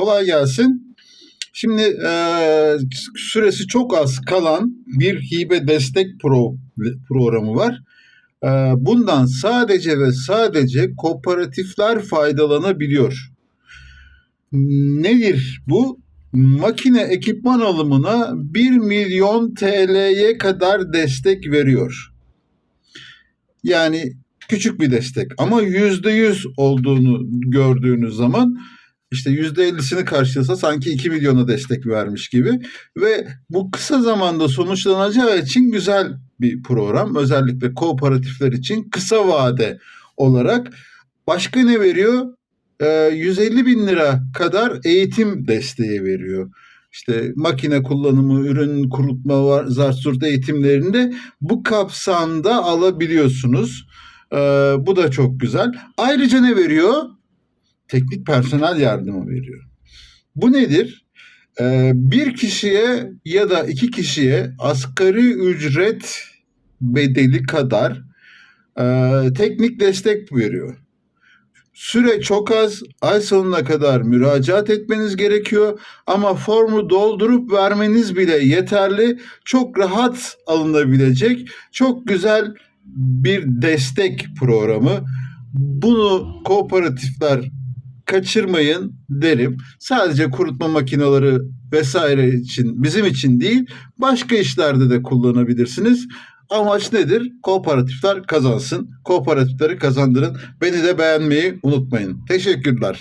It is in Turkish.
Kolay gelsin. Şimdi e, süresi çok az kalan bir hibe destek pro, programı var. E, bundan sadece ve sadece kooperatifler faydalanabiliyor. Nedir bu? Makine ekipman alımına 1 milyon TL'ye kadar destek veriyor. Yani küçük bir destek ama yüzde yüz olduğunu gördüğünüz zaman işte yüzde ellisini karşılasa sanki 2 milyona destek vermiş gibi ve bu kısa zamanda sonuçlanacağı için güzel bir program. Özellikle kooperatifler için kısa vade olarak başka ne veriyor? Ee, 150 bin lira kadar eğitim desteği veriyor. İşte makine kullanımı, ürün kurutma var, zarsurt eğitimlerinde bu kapsamda alabiliyorsunuz. Ee, bu da çok güzel. Ayrıca ne veriyor? Teknik personel yardımı veriyor. Bu nedir? Ee, bir kişiye ya da iki kişiye asgari ücret bedeli kadar e, teknik destek veriyor. Süre çok az. Ay sonuna kadar müracaat etmeniz gerekiyor. Ama formu doldurup vermeniz bile yeterli. Çok rahat alınabilecek, çok güzel bir destek programı. Bunu kooperatifler kaçırmayın derim. Sadece kurutma makineleri vesaire için bizim için değil başka işlerde de kullanabilirsiniz. Amaç nedir? Kooperatifler kazansın. Kooperatifleri kazandırın. Beni de beğenmeyi unutmayın. Teşekkürler.